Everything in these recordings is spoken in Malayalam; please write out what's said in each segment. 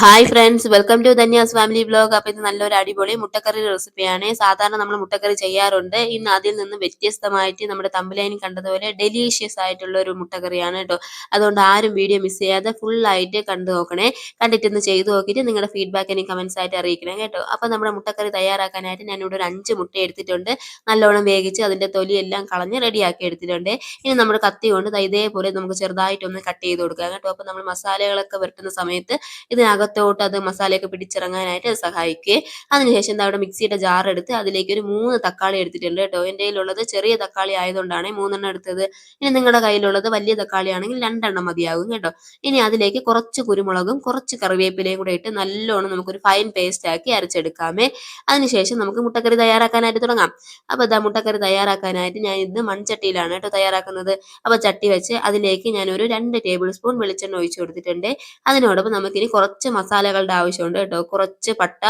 Hi friends welcome to Dhanya's family blog അപ്പോൾ ഇത് നല്ലൊരു അടിപൊളി മുട്ടക്കറി റെസിപ്പിയാണ് സാധാരണ നമ്മൾ മുട്ടക്കറി ചെയ്യാറുണ്ട്. ഇന്ന് അതിൽ നിന്ന് വ്യത്യസ്തമായിട്ട് നമ്മുടെ തമ്പലൈനി കണ്ടതുപോലെ ഡെലീഷ്യസ് ആയിട്ടുള്ള ഒരു മുട്ടക്കറിയാണ് കേട്ടോ. അതുകൊണ്ട് ആരും വീഡിയോ മിസ് ചെയ്യാതെ ഫുൾ ആയിട്ട് കണ്ടു നോക്കണേ. കണ്ടിട്ട് കണ്ടിട്ടൊന്ന് ചെയ്തു നോക്കിയിട്ട് നിങ്ങളുടെ ഫീഡ്ബാക്ക് എനിക്ക് കമൻസ് ആയിട്ട് അറിയിക്കണം കേട്ടോ. അപ്പോൾ നമ്മുടെ മുട്ടക്കറി തയ്യാറാക്കാനായിട്ട് ഞാനിവിടെ ഒരു അഞ്ച് മുട്ട എടുത്തിട്ടുണ്ട്. നല്ലോണം വേവിച്ച് അതിന്റെ തൊലിയെല്ലാം കളഞ്ഞ് റെഡിയാക്കി എടുത്തിട്ടുണ്ട്. ഇനി നമ്മുടെ കത്തി കൊണ്ട് ഇതേപോലെ നമുക്ക് ചെറുതായിട്ടൊന്ന് കട്ട് ചെയ്ത് കൊടുക്കാം കേട്ടോ. അപ്പോൾ നമ്മൾ മസാലകളൊക്കെ വരട്ടുന്ന സമയത്ത് ഇതിനകത്ത് അകത്തോട്ട് അത് മസാലയൊക്കെ പിടിച്ചിറങ്ങാനായിട്ട് സഹായിക്കുക അതിനുശേഷം എന്താ അവിടെ മിക്സിയുടെ ജാർ എടുത്ത് അതിലേക്ക് ഒരു മൂന്ന് തക്കാളി എടുത്തിട്ടുണ്ട് കേട്ടോ. എന്റെ കയ്യിലുള്ളത് ചെറിയ തക്കാളി ആയതുകൊണ്ടാണ് മൂന്നെണ്ണം എടുത്തത്. ഇനി നിങ്ങളുടെ കയ്യിലുള്ളത് വലിയ തക്കാളി ആണെങ്കിൽ രണ്ടെണ്ണം മതിയാകും കേട്ടോ. ഇനി അതിലേക്ക് കുറച്ച് കുരുമുളകും കുറച്ച് കറിവേപ്പിലയും കൂടെ ഇട്ട് നല്ലോണം നമുക്കൊരു ഫൈൻ പേസ്റ്റ് ആക്കി അരച്ചെടുക്കാമേ. അതിനുശേഷം നമുക്ക് മുട്ടക്കറി തയ്യാറാക്കാനായിട്ട് തുടങ്ങാം. അപ്പോൾ ഇതാ മുട്ടക്കറി തയ്യാറാക്കാനായിട്ട് ഞാൻ ഇന്ന് മൺചട്ടിയിലാണ് കേട്ടോ തയ്യാറാക്കുന്നത്. അപ്പോൾ ചട്ടി വെച്ച് അതിലേക്ക് ഞാൻ ഒരു രണ്ട് ടേബിൾ സ്പൂൺ വെളിച്ചെണ്ണ ഒഴിച്ചു കൊടുത്തിട്ടുണ്ട്. അതിനോടൊപ്പം നമുക്കിനി കുറച്ച് മസാലകളുടെ ആവശ്യമുണ്ട് കേട്ടോ. കുറച്ച് പട്ട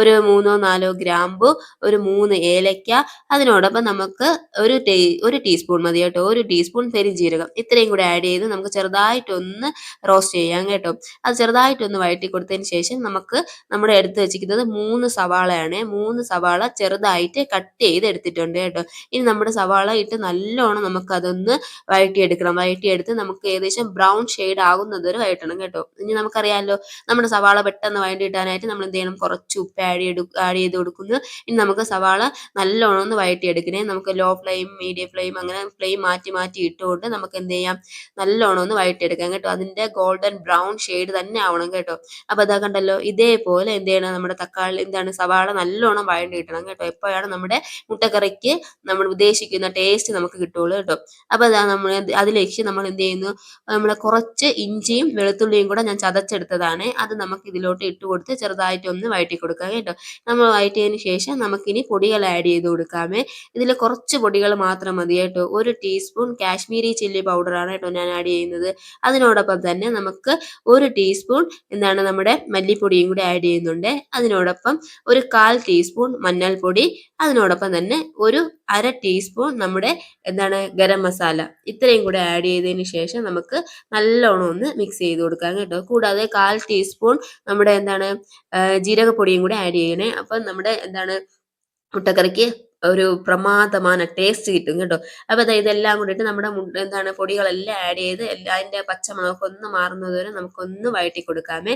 ഒരു മൂന്നോ നാലോ ഗ്രാമ്പു ഒരു മൂന്ന് ഏലക്ക അതിനോടൊപ്പം നമുക്ക് ഒരു ടീ ഒരു ടീസ്പൂൺ മതി കേട്ടോ. ഒരു ടീസ്പൂൺ പെരിഞ്ജീരകം. ഇത്രയും കൂടി ആഡ് ചെയ്ത് നമുക്ക് ചെറുതായിട്ടൊന്ന് റോസ്റ്റ് ചെയ്യാം കേട്ടോ. അത് ചെറുതായിട്ടൊന്ന് വഴറ്റി കൊടുത്തതിന് ശേഷം നമുക്ക് നമ്മുടെ എടുത്ത് വെച്ചിരിക്കുന്നത് മൂന്ന് സവാളയാണ്. മൂന്ന് സവാള ചെറുതായിട്ട് കട്ട് ചെയ്ത് എടുത്തിട്ടുണ്ട് കേട്ടോ. ഇനി നമ്മുടെ സവാള ഇട്ട് നല്ലോണം നമുക്കതൊന്ന് വഴറ്റിയെടുക്കണം. വഴറ്റിയെടുത്ത് നമുക്ക് ഏകദേശം ബ്രൗൺ ഷെയ്ഡ് ആകുന്നത് വരെ വഴറ്റണം കേട്ടോ. ഇനി നമുക്കറിയാമല്ലോ നമ്മുടെ നമ്മുടെ സവാള പെട്ടെന്ന് വഴണ്ടി ഇടാനായിട്ട് നമ്മൾ എന്ത് ചെയ്യണം? കുറച്ച് ഉപ്പ് ആഡ് ചെയ്ത് ആഡ് ചെയ്ത് കൊടുക്കുന്നു. ഇനി നമുക്ക് സവാള നല്ലോണം ഒന്ന് വഴറ്റിയെടുക്കണേ നമുക്ക് ലോ ഫ്ലെയിം മീഡിയം ഫ്ലെയിം അങ്ങനെ ഫ്ലെയിം മാറ്റി മാറ്റി ഇട്ടുകൊണ്ട് നമുക്ക് എന്ത് ചെയ്യാം? നല്ലോണം ഒന്ന് വഴറ്റിയെടുക്കാം കേട്ടോ. അതിന്റെ ഗോൾഡൻ ബ്രൗൺ ഷെയ്ഡ് തന്നെ ആവണം കേട്ടോ. അപ്പോൾ അതാ കണ്ടല്ലോ ഇതേപോലെ എന്ത് ചെയ്യണം? നമ്മുടെ തക്കാളി എന്താണ്? സവാള നല്ലോണം വഴണ്ടി കിട്ടണം കേട്ടോ. എപ്പോഴാണ് നമ്മുടെ മുട്ടക്കറിക്ക് നമ്മൾ ഉദ്ദേശിക്കുന്ന ടേസ്റ്റ് നമുക്ക് കിട്ടുള്ളൂ കേട്ടോ. അപ്പോൾ അതാ നമ്മൾ അതിലേക്ക് നമ്മൾ എന്ത് ചെയ്യുന്നു? നമ്മൾ കുറച്ച് ഇഞ്ചിയും വെളുത്തുള്ളിയും കൂടെ ഞാൻ ചതച്ചെടുത്തതാണ്. അത് നമുക്ക് ഇതിലോട്ട് ഇട്ട് കൊടുത്ത് ചെറുതായിട്ട് ഒന്ന് വഴറ്റി കൊടുക്കാം കേട്ടോ. നമ്മൾ വഴറ്റിയതിന് ശേഷം നമുക്കിനി പൊടികൾ ആഡ് ചെയ്ത് കൊടുക്കാമേ. ഇതിൽ കുറച്ച് പൊടികൾ മാത്രം മതി കേട്ടോ. ഒരു ടീസ്പൂൺ കാശ്മീരി ചില്ലി പൗഡറാണ് കേട്ടോ ഞാൻ ആഡ് ചെയ്യുന്നത്. അതിനോടൊപ്പം തന്നെ നമുക്ക് ഒരു ടീസ്പൂൺ എന്താണ് നമ്മുടെ മല്ലിപ്പൊടിയും കൂടി ആഡ് ചെയ്യുന്നുണ്ട്. അതിനോടൊപ്പം ഒരു കാൽ ടീസ്പൂൺ മഞ്ഞൾപ്പൊടി. അതിനോടൊപ്പം തന്നെ ഒരു അര ടീസ്പൂൺ നമ്മുടെ എന്താണ് ഗരം മസാല ഇത്രയും കൂടെ ആഡ് ചെയ്തതിന് ശേഷം നമുക്ക് നല്ലോണം ഒന്ന് മിക്സ് ചെയ്ത് കൊടുക്കാം കേട്ടോ. കൂടാതെ കാൽ ടീസ്പൂൺ നമ്മുടെ എന്താണ് ജീരകപ്പൊടിയും കൂടെ ആഡ് ചെയ്യണേ. അപ്പം നമ്മുടെ എന്താണ് മുട്ടക്കറിക്ക് ഒരു പ്രമാദമാന ടേസ്റ്റ് കിട്ടും കേട്ടോ. അപ്പൊ അതായത് ഇതെല്ലാം കൂടിയിട്ട് നമ്മുടെ എന്താണ് പൊടികളെല്ലാം ആഡ് ചെയ്ത് എല്ലാ അതിന്റെ പച്ചമണമൊക്കെ ഒന്ന് മാറുന്നത് വരെ നമുക്കൊന്ന് വഴറ്റി കൊടുക്കാമേ.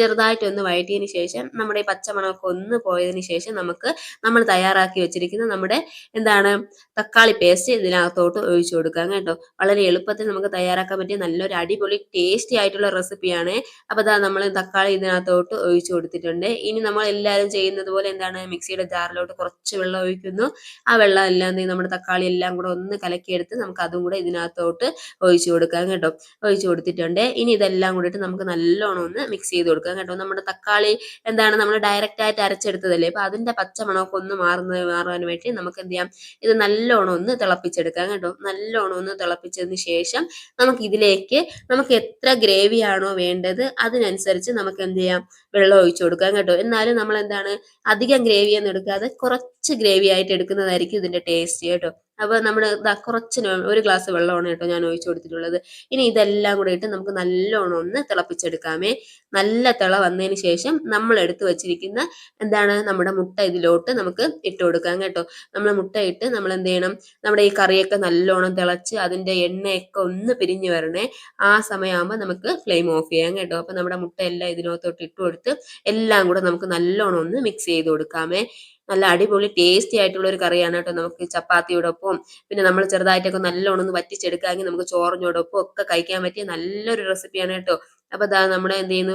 ചെറുതായിട്ട് ഒന്ന് വഴറ്റിയതിന് ശേഷം നമ്മുടെ ഈ പച്ചമുളക് ഒന്ന് പോയതിന് ശേഷം നമുക്ക് നമ്മൾ തയ്യാറാക്കി വെച്ചിരിക്കുന്ന നമ്മുടെ എന്താണ് തക്കാളി പേസ്റ്റ് ഇതിനകത്തോട്ട് ഒഴിച്ചു കൊടുക്കാം കേട്ടോ. വളരെ എളുപ്പത്തിൽ നമുക്ക് തയ്യാറാക്കാൻ പറ്റിയ നല്ലൊരു അടിപൊളി ടേസ്റ്റി ആയിട്ടുള്ള റെസിപ്പിയാണ് അപ്പൊ അതാ നമ്മൾ തക്കാളി ഇതിനകത്തോട്ട് ഒഴിച്ചു കൊടുത്തിട്ടുണ്ട്. ഇനി നമ്മൾ എല്ലാവരും ചെയ്യുന്നത് പോലെ എന്താണ് മിക്സിയുടെ ജാറിലോട്ട് കുറച്ച് വെള്ളം ഒഴിക്കുന്നു ഇടുന്നു ആ വെള്ളം എല്ലാം നമ്മുടെ തക്കാളി എല്ലാം കൂടെ ഒന്ന് കലക്കിയെടുത്ത് നമുക്ക് അതും കൂടെ ഇതിനകത്തോട്ട് ഒഴിച്ചു കൊടുക്കാം കേട്ടോ. ഒഴിച്ചു കൊടുത്തിട്ടുണ്ട്. ഇനി ഇതെല്ലാം കൂടിയിട്ട് നമുക്ക് നല്ലോണം ഒന്ന് മിക്സ് ചെയ്ത് കൊടുക്കാം കേട്ടോ. നമ്മുടെ തക്കാളി എന്താണ് നമ്മൾ ഡയറക്റ്റ് ആയിട്ട് അരച്ചെടുത്തതല്ലേ? അപ്പൊ അതിന്റെ പച്ചമണമൊക്കെ ഒന്ന് മാറുന്ന മാറാൻ വേണ്ടി നമുക്ക് എന്ത് ചെയ്യാം? ഇത് നല്ലോണം ഒന്ന് തിളപ്പിച്ചെടുക്കാം കേട്ടോ. നല്ലോണം ഒന്ന് തിളപ്പിച്ചതിന് ശേഷം നമുക്ക് ഇതിലേക്ക് നമുക്ക് എത്ര ഗ്രേവിയാണോ വേണ്ടത് അതിനനുസരിച്ച് നമുക്ക് എന്ത് ചെയ്യാം? വെള്ളം ഒഴിച്ചു കൊടുക്കാം കേട്ടോ. എന്നാലും നമ്മൾ എന്താണ് അധികം ഗ്രേവി ഒന്നും എടുക്കാതെ കുറച്ച് ഗ്രേവി എടുക്കുന്നതായിരിക്കും ഇതിന്റെ ടേസ്റ്റ് കേട്ടോ. അപ്പോൾ നമ്മൾ ഇതാ കുറച്ച് ഒരു ഗ്ലാസ് വെള്ളമാണ് കേട്ടോ ഞാൻ ഒഴിച്ചു കൊടുത്തിട്ടുള്ളത്. ഇനി ഇതെല്ലാം കൂടെ ഇട്ട് നമുക്ക് നല്ലോണം ഒന്ന് തിളപ്പിച്ചെടുക്കാമേ. നല്ല തിള വന്നതിന് ശേഷം നമ്മൾ എടുത്തു വെച്ചിരിക്കുന്ന എന്താണ് നമ്മുടെ മുട്ട ഇതിലോട്ട് നമുക്ക് ഇട്ട് കൊടുക്കാം കേട്ടോ. നമ്മൾ മുട്ട ഇട്ട് നമ്മൾ എന്ത് ചെയ്യണം? നമ്മുടെ ഈ കറിയൊക്കെ നല്ലോണം തിളച്ച് അതിന്റെ എണ്ണയൊക്കെ ഒന്ന് പിരിഞ്ഞു വരണേ. ആ സമയമാകുമ്പോൾ നമുക്ക് ഫ്ലെയിം ഓഫ് ചെയ്യാം കേട്ടോ. അപ്പോൾ നമ്മുടെ മുട്ട എല്ലാം ഇതിനകത്തോട്ട് ഇട്ട് കൊടുത്ത് എല്ലാം കൂടെ നമുക്ക് നല്ലോണം ഒന്ന് മിക്സ് ചെയ്ത് കൊടുക്കാമേ. നല്ല അടിപൊളി ടേസ്റ്റി ആയിട്ടുള്ള ഒരു കറിയാണ് കേട്ടോ. നമുക്ക് ചപ്പാത്തിയോടൊപ്പം പിന്നെ നമ്മൾ ചെറുതായിട്ടൊക്കെ നല്ലോണം ഒന്ന് വറ്റിച്ചെടുക്കാമെങ്കിൽ നമുക്ക് ചോറിനോടൊപ്പം ഒക്കെ കഴിക്കാൻ പറ്റിയ നല്ലൊരു റെസിപ്പിയാണ് കേട്ടോ. അപ്പൊ അതാ നമ്മൾ എന്ത് ചെയ്യുന്നു?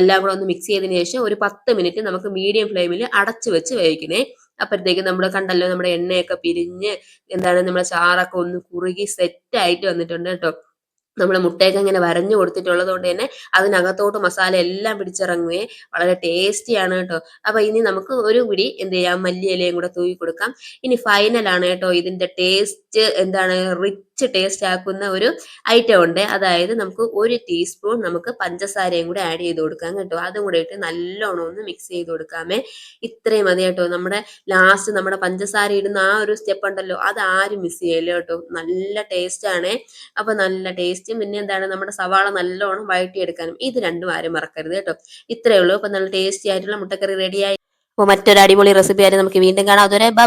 എല്ലാം കൂടെ ഒന്ന് മിക്സ് ചെയ്തതിന് ശേഷം ഒരു പത്ത് മിനിറ്റ് നമുക്ക് മീഡിയം ഫ്ലെയിമിൽ അടച്ചു വെച്ച് വേവിക്കണേ. അപ്പോഴത്തേക്ക് നമ്മൾ കണ്ടല്ലോ നമ്മുടെ എണ്ണയൊക്കെ പിരിഞ്ഞ് എന്താണ് നമ്മുടെ ചാറൊക്കെ ഒന്ന് കുറുകി സെറ്റ് ആയിട്ട് വന്നിട്ടുണ്ട് കേട്ടോ. നമ്മൾ മുട്ടയൊക്കെ ഇങ്ങനെ വരഞ്ഞു കൊടുത്തിട്ടുള്ളത് കൊണ്ട് തന്നെ അതിനകത്തോട്ട് മസാല എല്ലാം പിടിച്ചിറങ്ങുകയും വളരെ ടേസ്റ്റിയാണ് കേട്ടോ. അപ്പൊ ഇനി നമുക്ക് ഒരു പിടി എന്ത് ചെയ്യാം? മല്ലിയിലയും കൂടെ തൂവി കൊടുക്കാം. ഇനി ഫൈനലാണ് കേട്ടോ ഇതിന്റെ ടേസ്റ്റ് എന്താണ്? റിച്ച് റിച്ച് ടേസ്റ്റ് ആക്കുന്ന ഒരു ഐറ്റം ഉണ്ട്. അതായത് നമുക്ക് ഒരു ടീസ്പൂൺ നമുക്ക് പഞ്ചസാരയും കൂടെ ആഡ് ചെയ്ത് കൊടുക്കാം കേട്ടോ. അതും കൂടെ ഇട്ട് നല്ലോണം ഒന്ന് മിക്സ് ചെയ്ത് കൊടുക്കാമേ. ഇത്രയും മതി കേട്ടോ. നമ്മുടെ ലാസ്റ്റ് നമ്മുടെ പഞ്ചസാര ഇടുന്ന ആ ഒരു സ്റ്റെപ്പ് ഉണ്ടല്ലോ. അത് ആരും മിസ് ചെയ്യല്ലോ കേട്ടോ. നല്ല ടേസ്റ്റ് ആണ്. അപ്പൊ നല്ല ടേസ്റ്റും പിന്നെ എന്താണ്? നമ്മുടെ സവാള നല്ലോണം വഴറ്റിയെടുക്കാനും. ഇത് രണ്ടും ആരും മറക്കരുത് കേട്ടോ. ഇത്രയേ ഉള്ളൂ. അപ്പൊ നല്ല ടേസ്റ്റി ആയിട്ടുള്ള മുട്ടക്കറി റെഡിയായി അപ്പോൾ മറ്റൊരു അടിപൊളി റെസിപ്പി ആയിട്ട് നമുക്ക് വീണ്ടും കാണാം. അതുവരെ ബൈ